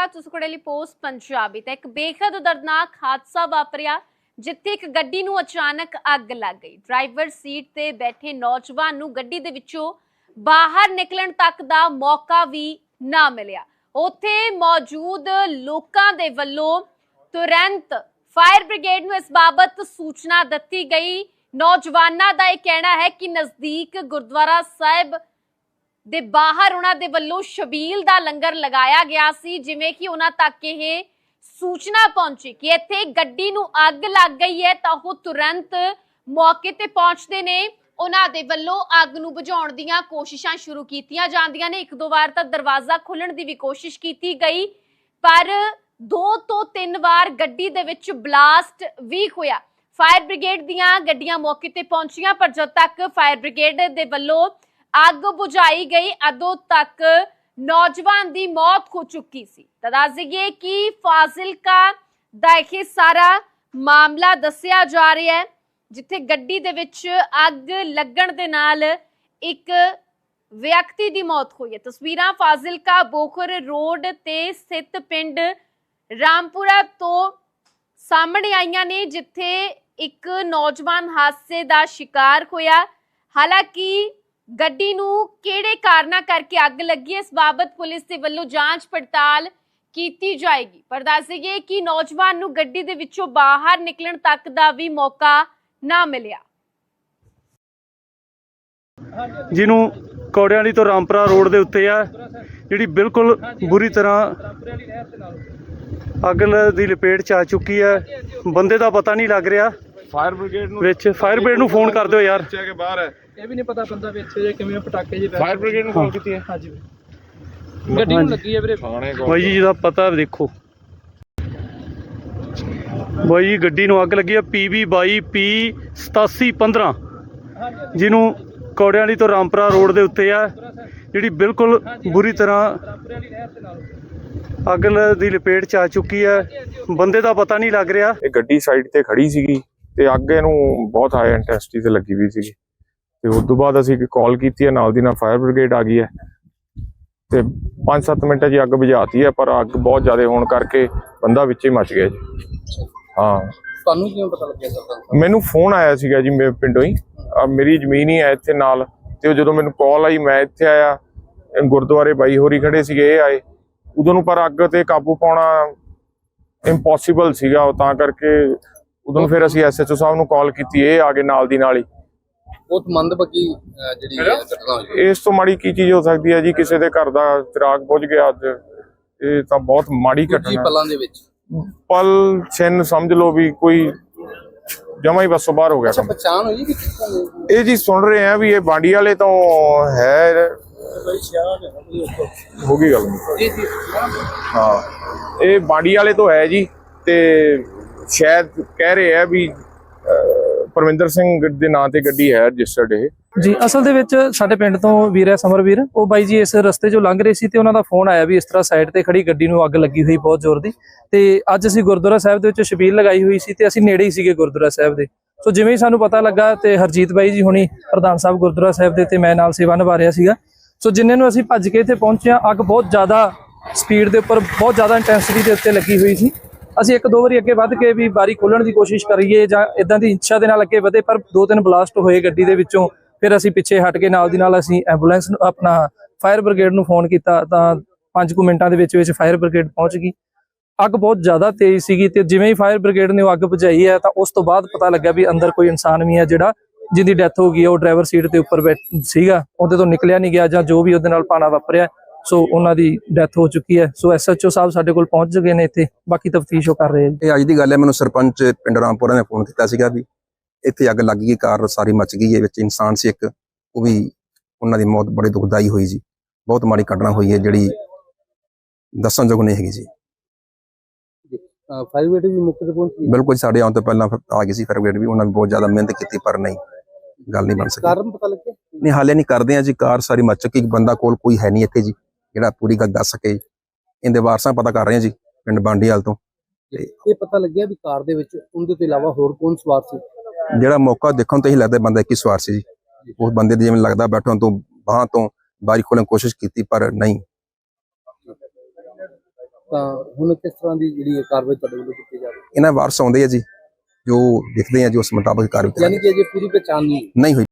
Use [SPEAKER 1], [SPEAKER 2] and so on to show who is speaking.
[SPEAKER 1] ਨਮਸਕਾਰ ਤੁਸੀਂ ਕੋੜੇ ਲਈ ਪੋਸਟ ਪੰਜਾਬੀ ਤੇ ਇੱਕ ਬੇਖਦ ਦਰਦਨਾਕ ਹਾਦਸਾ ਵਾਪਰਿਆ, ਜਿੱਥੇ ਇੱਕ ਗੱਡੀ ਨੂੰ ਅਚਾਨਕ ਅੱਗ ਲੱਗ ਗਈ। ਡਰਾਈਵਰ ਸੀਟ ਤੇ ਬੈਠੇ ਨੌਜਵਾਨ ਨੂੰ ਗੱਡੀ ਦੇ ਵਿੱਚੋਂ ਬਾਹਰ ਨਿਕਲਣ ਤੱਕ ਦਾ ਮੌਕਾ ਵੀ ਨਾ ਮਿਲਿਆ। ਉੱਥੇ ਮੌਜੂਦ ਲੋਕਾਂ ਦੇ ਵੱਲੋਂ ਤੁਰੰਤ ਫਾਇਰ ਬ੍ਰਿਗੇਡ ਨੂੰ ਇਸ ਬਾਬਤ ਸੂਚਨਾ ਦਿੱਤੀ ਗਈ। ਨੌਜਵਾਨਾਂ ਦਾ ਇਹ ਕਹਿਣਾ ਹੈ ਕਿ ਨਜ਼ਦੀਕ ਗੁਰਦੁਆਰਾ ਸਾਹਿਬ ਦੇ ਬਾਹਰ ਉਹਨਾਂ ਦੇ ਵੱਲੋਂ ਸ਼ਬੀਲ ਦਾ ਲੰਗਰ ਲਗਾਇਆ ਗਿਆ ਸੀ, ਜਿਵੇਂ ਕਿ ਉਹਨਾਂ ਤੱਕ ਇਹ ਸੂਚਨਾ ਪਹੁੰਚੀ ਕਿ ਇੱਥੇ ਗੱਡੀ ਨੂੰ ਅੱਗ ਲੱਗ ਗਈ ਹੈ, ਤਾਂ ਉਹ ਤੁਰੰਤ ਮੌਕੇ ਤੇ ਪਹੁੰਚਦੇ ਨੇ। ਉਹਨਾਂ ਦੇ ਵੱਲੋਂ ਅੱਗ ਨੂੰ ਬੁਝਾਉਣ ਦੀਆਂ ਕੋਸ਼ਿਸ਼ਾਂ ਸ਼ੁਰੂ ਕੀਤੀਆਂ ਜਾਂਦੀਆਂ ਨੇ। ਇੱਕ ਦੋ ਵਾਰ ਤਾਂ ਦਰਵਾਜ਼ਾ ਖੋਲਣ ਦੀ ਵੀ ਕੋਸ਼ਿਸ਼ ਕੀਤੀ ਗਈ, ਪਰ ਦੋ ਤੋਂ ਤਿੰਨ ਵਾਰ ਗੱਡੀ ਦੇ ਵਿੱਚ ਬਲਾਸਟ ਵੀ ਹੋਇਆ। ਫਾਇਰ ਬ੍ਰਿਗੇਡ ਦੀਆਂ ਗੱਡੀਆਂ ਮੌਕੇ ਤੇ ਪਹੁੰਚੀਆਂ, ਪਰ ਜਦ ਤੱਕ ਫਾਇਰ ਬ੍ਰਿਗੇਡ ਦੇ ਵੱਲੋਂ ਅੱਗ ਬੁਝਾਈ ਗਈ। ਅਦੋਂ ਤੱਕ ਨੌਜਵਾਨ ਦੀ ਮੌਤ ਹੋ ਚੁੱਕੀ ਸੀ। ਤਾਂ ਦੱਸ ਦਈਏ ਕਿ ਫਾਜ਼ਿਲਕਾ ਦਾ ਇਹ ਸਾਰਾ ਮਾਮਲਾ ਦੱਸਿਆ ਜਾ ਰਿਹਾ ਹੈ, ਜਿੱਥੇ ਗੱਡੀ ਦੇ ਵਿੱਚ ਅੱਗ ਲੱਗਣ ਦੇ ਨਾਲ ਇੱਕ ਵਿਅਕਤੀ ਦੀ ਮੌਤ ਹੋਈ ਹੈ। ਤਸਵੀਰਾਂ ਫਾਜ਼ਿਲਕਾ ਬੋਖਰ ਰੋਡ ਤੇ ਸਥਿਤ ਪਿੰਡ ਰਾਮਪੁਰਾ ਤੋਂ ਸਾਹਮਣੇ ਆਈਆਂ ਨੇ, ਜਿੱਥੇ ਇੱਕ ਨੌਜਵਾਨ ਹਾਦਸੇ ਦਾ ਸ਼ਿਕਾਰ ਹੋਇਆ। ਹਾਲਾਂਕਿ ਗੱਡੀ ਨੂੰ ਕਿਹੜੇ ਕਾਰਨਾਂ ਕਰਕੇ ਅੱਗ ਲੱਗੀ ਇਸ ਬਾਬਤ ਪੁਲਿਸ ਦੇ ਵੱਲੋਂ ਜਾਂਚ ਪੜਤਾਲ ਕੀਤੀ ਜਾਏਗੀ। ਪਰ ਦੱਸ ਦਈਏ ਕਿ ਨੌਜਵਾਨ ਨੂੰ ਗੱਡੀ ਦੇ ਵਿੱਚੋਂ ਬਾਹਰ ਨਿਕਲਣ ਤੱਕ ਦਾ ਵੀ ਮੌਕਾ ਨਾ ਮਿਲਿਆ।
[SPEAKER 2] ਜਿਹਨੂੰ ਕੌੜਿਆਲੀ ਤੋਂ ਰਾਮਪੁਰਾ ਰੋਡ ਦੇ ਉੱਤੇ ਆ ਜਿਹੜੀ ਬਿਲਕੁਲ ਬੁਰੀ ਤਰ੍ਹਾਂ ਅੱਗ ਦੀ ਲਪੇਟ ਚ ਆ ਚੁੱਕੀ ਹੈ। ਬੰਦੇ ਦਾ ਪਤਾ ਨਹੀਂ ਲੱਗ ਰਿਹਾ।
[SPEAKER 3] ਫਾਇਰ ਬ੍ਰਿਗੇਡ ਨੂੰ
[SPEAKER 2] ਵਿੱਚ ਫਾਇਰ ਬ੍ਰਿਗੇਡ ਨੂੰ ਫੋਨ ਕਰ ਦਿਓ ਯਾਰ।
[SPEAKER 3] ਬਾਹਰ ਹੈ।
[SPEAKER 4] ਇਹ ਵੀ ਨਹੀਂ ਪਤਾ ਬੰਦਾ ਵਿੱਚ ਜੇ ਕਿਵੇਂ ਪਟਾਕੇ ਜੇ
[SPEAKER 3] ਫਾਇਰ ਬ੍ਰਿਗੇਡ ਨੂੰ ਕਾਲ ਕੀਤੀ ਹੈ?
[SPEAKER 4] ਹਾਂਜੀ ਵੀਰੇ। ਗੱਡੀ ਨੂੰ ਲੱਗੀ ਹੈ ਵੀਰੇ।
[SPEAKER 3] ਥਾਣੇ
[SPEAKER 2] ਬਾਈ ਜੀ ਜਿਹਦਾ ਪਤਾ ਦੇਖੋ। ਬਾਈ ਜੀ ਗੱਡੀ ਨੂੰ ਅੱਗ ਲੱਗੀ ਹੈ PB 22 P 8715 ਜਿਹਨੂੰ ਕੌੜਿਆਲੀ ਤੋਂ ਰਾਮਪੁਰਾ ਰੋਡ ਦੇ ਉੱਤੇ ਆ ਜਿਹੜੀ ਬਿਲਕੁਲ ਬੁਰੀ ਤਰ੍ਹਾਂ ਅੱਗ ਲ- ਦੀ ਲਪੇਟ ਚ ਆ ਚੁੱਕੀ ਹੈ। ਬੰਦੇ ਦਾ ਪਤਾ ਨਹੀਂ ਲੱਗ ਰਿਹਾ।
[SPEAKER 3] ਇਹ ਗੱਡੀ ਸਾਈਡ ਤੇ ਖੜੀ ਸੀਗੀ ਤੇ ਅੱਗ ਇਹਨੂੰ ਬਹੁਤ ਹਾਈ ਇੰਟੈਂਸਿਟੀ ਤੇ ਲੱਗੀ ਹੋਈ ਸੀਗੀ। ਤੇ ਉਸ ਤੋਂ ਬਾਅਦ ਅਸੀਂ ਕਾਲ ਕੀਤੀ ਹੈ ਨਾਲ ਦੀ ਨਾਲ ਫਾਇਰ ਬ੍ਰਿਗੇਡ ਆ ਗਈ ਹੈ। ਤੇ 5-7 ਮਿੰਟਾਂ 'ਚ ਹੀ ਅੱਗ ਬੁਝਾਤੀ ਹੈ ਪਰ ਅੱਗ ਬਹੁਤ ਜ਼ਿਆਦਾ ਹੋਣ ਕਰਕੇ ਬੰਦਾ ਵਿੱਚ ਹੀ ਮੱਚ ਗਿਆ ਜੀ। ਹਾਂ।
[SPEAKER 4] ਤੁਹਾਨੂੰ ਕਿਵੇਂ ਪਤਾ ਲੱਗਿਆ ਸਰ?
[SPEAKER 3] ਮੈਨੂੰ ਫੋਨ ਆਇਆ ਸੀਗਾ ਜੀ ਮੇਰੇ ਪਿੰਡੋਂ ਹੀ। ਮੇਰੀ ਜ਼ਮੀਨ ਹੀ ਹੈ ਇੱਥੇ ਨਾਲ। ਤੇ ਉਹ ਜਦੋਂ ਮੈਨੂੰ ਕਾਲ ਆਈ ਮੈਂ ਇੱਥੇ ਆਇਆ। ਗੁਰਦੁਆਰੇ ਬਾਈ ਹੋਰੀ ਖੜੇ ਸੀਗੇ ਇਹ ਆਏ। ਉਦੋਂ ਨੂੰ ਪਰ ਅੱਗ ਤੇ ਕਾਬੂ ਪਾਉਣਾ ਇੰਪੋਸੀਬਲ ਸੀਗਾ। ਤਾਂ ਕਰਕੇ ਉਦੋਂ ਫਿਰ ਅਸੀਂ ਐਸਐਚਓ ਸਾਹਿਬ ਨੂੰ ਕਾਲ ਕੀਤੀ ਇਹ ਆ ਗਏ ਨਾਲ ਦੀ ਨਾਲ ਹੀ।
[SPEAKER 4] ਬਹੁਤ ਮੰਦਭਾਗੀ ਜਿਹੜੀ ਇਹ ਘਟਨਾ ਹੋਈ
[SPEAKER 3] ਇਸ ਤੋਂ ਮਾੜੀ ਕੀ ਚੀਜ਼ ਹੋ ਸਕਦੀ ਹੈ ਜੀ? ਕਿਸੇ ਦੇ ਘਰ ਦਾ ਚਿਰਾਗ ਬੁਝ ਗਿਆ ਅੱਜ। ਇਹ ਤਾਂ ਬਹੁਤ ਮਾੜੀ ਘਟਨਾ ਹੈ।
[SPEAKER 4] ਪਲਾਂ ਦੇ ਵਿੱਚ।
[SPEAKER 3] ਪਲ ਛਿਨ ਸਮਝ ਲਓ ਵੀ ਕੋਈ ਜਮਾ ਹੀ ਬਸੋਂ ਬਾਹਰ ਹੋ ਗਿਆ
[SPEAKER 4] ਅੱਛਾ
[SPEAKER 3] ਕੰਮ।
[SPEAKER 4] ਪਛਾਣ ਹੋਈ ਕਿ ਕਿੱਥੋਂ
[SPEAKER 3] ਇਹ ਜੀ ਸੁਣ ਰਹੇ ਆ ਵੀ ਇਹ ਬਾਂਡੀ ਵਾਲੇ ਤੋਂ ਹੈ। ਹੋ ਗਈ ਗੱਲ।
[SPEAKER 4] ਜੀ ਜੀ
[SPEAKER 3] ਹਾਂ। ਇਹ ਬਾਂਡੀ ਵਾਲੇ ਤੋਂ ਹੈ ਜੀ ਤੇ ਸ਼ਾਇਦ ਕਹਿ ਰਹੇ ਆ ਵੀ ਪਰਮਿੰਦਰ ਸਿੰਘ ਦੇ ਨਾਂ ਤੇ ਗੱਡੀ ਹੈ ਰਜਿਸਟਰਡ ਇਹ।
[SPEAKER 5] ਜੀ, ਅਸਲ ਦੇ ਵਿੱਚ ਸਾਡੇ ਪਿੰਡ ਤੋਂ ਵੀਰ ਹੈ ਸਮਰਵੀਰ। ਉਹ ਬਾਈ ਜੀ ਇਸ ਰਸਤੇ 'ਚੋਂ ਲੰਘ ਰਹੇ ਸੀ ਤੇ ਉਹਨਾਂ ਦਾ ਫੋਨ ਆਇਆ ਵੀ ਇਸ ਤਰ੍ਹਾਂ ਸਾਈਡ ਤੇ ਖੜੀ ਗੱਡੀ ਨੂੰ ਅੱਗ ਲੱਗੀ ਹੋਈ ਬਹੁਤ ਜ਼ੋਰ ਦੀ। ਤੇ ਅੱਜ ਅਸੀਂ ਗੁਰਦੁਆਰਾ ਸਾਹਿਬ ਦੇ ਵਿੱਚ ਛਬੀਲ ਲਗਾਈ ਹੋਈ ਸੀ ਤੇ ਅਸੀਂ ਨੇੜੇ ਹੀ ਸੀਗੇ ਗੁਰਦੁਆਰਾ ਸਾਹਿਬ ਦੇ। ਸੋ ਜਿਵੇਂ ਹੀ ਸਾਨੂੰ ਪਤਾ ਲੱਗਾ ਤੇ ਹਰਜੀਤ ਬਾਈ ਜੀ ਹੁਣੀ ਪ੍ਰਧਾਨ ਸਾਹਿਬ ਗੁਰਦੁਆਰਾ ਸਾਹਿਬ ਦੇ ਤੇ ਮੈਂ ਨਾਲ ਸੇਵਾ ਨਿਭਾ ਰਿਹਾ ਸੀਗਾ। ਸੋ ਜਿੰਨੇ ਨੂੰ ਅਸੀਂ ਭੱਜ ਕੇ ਇੱਥੇ ਪਹੁੰਚਿਆ ਅੱਗ ਬਹੁਤ ਜ਼ਿਆਦਾ ਸਪੀਡ ਦੇ ਉੱਪਰ, ਬਹੁਤ ਜ਼ਿਆਦਾ ਇੰਟੈਂਸਿਟੀ ਦੇ ਉੱਤੇ ਲੱਗੀ ਹੋਈ ਸੀ। ਅਸੀਂ ਇੱਕ ਦੋ ਵਾਰੀ ਅੱਗੇ ਵੱਧ ਕੇ ਵੀ ਬਾਰੀ ਖੋਲਣ ਦੀ ਕੋਸ਼ਿਸ਼ ਕਰੀਏ ਜਾਂ ਇਦਾਂ ਦੀ ਇੱਛਾ ਦੇ ਨਾਲ ਅੱਗੇ ਵਧੇ, ਪਰ ਦੋ ਤਿੰਨ ਬਲਾਸਟ ਹੋਏ ਗੱਡੀ ਦੇ ਵਿੱਚੋਂ, ਫਿਰ ਅਸੀਂ ਪਿੱਛੇ ਹਟ ਕੇ ਨਾਲ ਦੀ ਨਾਲ ਅਸੀਂ ਐਂਬੂਲੈਂਸ ਨੂੰ, ਆਪਣਾ ਫਾਇਰ ਬ੍ਰਿਗੇਡ ਨੂੰ ਫੋਨ ਕੀਤਾ ਤਾਂ 5 ਕੁ ਮਿੰਟਾਂ ਦੇ ਵਿੱਚ ਵਿੱਚ ਫਾਇਰ ਬ੍ਰਿਗੇਡ ਪਹੁੰਚ ਗਈ। ਅੱਗ ਬਹੁਤ ਜ਼ਿਆਦਾ ਤੇਜ਼ ਸੀਗੀ ਤੇ ਜਿਵੇਂ ਹੀ ਫਾਇਰ ਬ੍ਰਿਗੇਡ ਨੇ ਉਹ ਅੱਗ ਬੁਝਾਈ ਹੈ ਤਾਂ ਉਸ ਤੋਂ ਬਾਅਦ ਪਤਾ ਲੱਗਾ ਵੀ ਅੰਦਰ ਕੋਈ ਇਨਸਾਨ ਵੀ ਹੈ ਜਿਹੜਾ ਜਿਹਦੀ ਡੈਥ ਹੋ ਗਈ ਹੈ, ਉਹ ਡਰਾਈਵਰ ਸੀਟ ਦੇ ਉੱਪਰ ਬੈਠ, ਸੀਗਾ, ਉਹਦੇ ਤੋਂ ਨਿਕਲਿਆ ਨਹੀਂ ਗਿਆ ਜਾਂ ਜੋ ਵੀ ਉਹਦੇ ਨਾਲ ਪਾਣਾ ਵਾਪਰਿਆ। ਸੋ ਉਹਨਾਂ ਦੀ ਡੈਥ ਹੋ ਚੁੱਕੀ ਹੈ। ਸੋ ਐਸਐਚਓ ਸਾਹਿਬ ਸਾਡੇ ਕੋਲ ਪਹੁੰਚ ਚੁੱਕੇ ਨੇ ਇੱਥੇ। ਬਾਕੀ ਤਫਤੀਸ਼ ਉਹ ਕਰ ਰਹੇ ਜੀ
[SPEAKER 6] ਇਹ ਅੱਜ ਦੀ ਗੱਲ ਹੈ ਮੈਨੂੰ ਸਰਪੰਚ ਪਿੰਡ ਰਾਮਪੁਰਾ ਨੇ ਫੋਨ ਕੀਤਾ ਸੀਗਾ ਵੀ ਇੱਥੇ ਅੱਗ ਲੱਗ ਗਈ ਕਾਰ ਸਾਰੀ ਮੱਚ ਗਈ ਹੈ ਵਿੱਚ ਇਨਸਾਨ ਸੀ ਇੱਕ। ਉਹ ਵੀ ਉਹਨਾਂ ਦੀ ਮੌਤ ਬੜੀ ਦੁਖਦਾਈ ਹੋਈ ਜੀ। ਬਹੁਤ ਮਾੜੀ ਘਟਨਾ ਹੋਈ ਹੈ ਜਿਹੜੀ ਦੱਸਣਯੋਗ ਨਹੀਂ ਹੈਗੀ ਜੀ।
[SPEAKER 4] ਫਾਇਰ ਬ੍ਰਿਗੇਡ ਵੀ ਮੌਕੇ ਤੇ ਪਹੁੰਚੀ
[SPEAKER 6] ਬਿਲਕੁਲ ਸਾਡੇ ਆਉਣ ਤੋਂ ਪਹਿਲਾਂ ਆ ਗਈ ਸੀ ਫਾਇਰ ਬ੍ਰਿਗੇਡ ਵੀ। ਉਹਨਾਂ ਨੇ ਬਹੁਤ ਜ਼ਿਆਦਾ ਮਿਹਨਤ ਕੀਤੀ ਪਰ ਨਹੀਂ ਗੱਲ ਨਹੀਂ ਬਣ ਸਕੀ।
[SPEAKER 4] ਕਾਰਨ ਪਤਾ ਲੱਗਿਆ?
[SPEAKER 6] ਨਹੀਂ ਹਾਲੇ ਨਹੀਂ ਕਰਦੇ ਆ ਜੀ ਕਾਰ ਸਾਰੀ ਮੱਚ ਚੁੱਕੀ ਬੰਦਾ ਕੋਲ ਕੋਈ ਹੈ ਨਹੀਂ ਇੱਥੇ ਜੀ। ਜਿਹੜਾ ਪੂਰੀ ਗੱਲ ਦੱਸ ਸਕੇ ਇਹਦੇ ਵਾਰਸਾਂ ਪਤਾ ਕਰ ਰਹੇ ਆ ਜੀ ਪਿੰਡ ਬਾਂਡੀਵਾਲ ਤੋਂ।
[SPEAKER 4] ਇਹ ਪਤਾ ਲੱਗਿਆ ਵੀ ਕਾਰ ਦੇ ਵਿੱਚ ਉਹਦੇ ਤੋਂ ਇਲਾਵਾ ਹੋਰ ਕੌਣ ਸਵਾਰ ਸੀ?
[SPEAKER 6] ਜਿਹੜਾ ਮੌਕਾ ਦੇਖਣ ਤੋਂ ਹੀ ਲੱਗਦਾ ਬੰਦਾ ਇੱਕ ਹੀ ਸਵਾਰ ਸੀ ਜੀ। ਉਸ ਬੰਦੇ ਦੇ ਜਿਵੇਂ ਲੱਗਦਾ ਬੈਠਣ ਤੋਂ ਬਾਹਾਂ ਤੋਂ ਬਾਰੀ ਖੋਲਣ ਕੋਸ਼ਿਸ਼ ਕੀਤੀ ਪਰ ਨਹੀਂ।
[SPEAKER 4] ਤਾਂ ਹੁਣ ਕਿਸ ਤਰ੍ਹਾਂ ਦੀ ਜਿਹੜੀ ਇਹ ਕਾਰਵਾਈ ਤੁਹਾਡੇ ਵੱਲੋਂ ਕੀਤੀ ਜਾਵੇ
[SPEAKER 6] ਇਹਨਾਂ ਵਾਰਸ ਆਉਂਦੇ ਆ ਜੀ ਜੋ ਦਿਖਦੇ ਆ ਜੋ ਉਸ ਮੁਤਾਬਕ ਕਾਰਵਾਈ
[SPEAKER 4] ਯਾਨੀ ਕਿ ਅਜੇ ਪੂਰੀ ਪਛਾਣ ਨਹੀਂ
[SPEAKER 6] ਨਹੀਂ ਹੋਈ।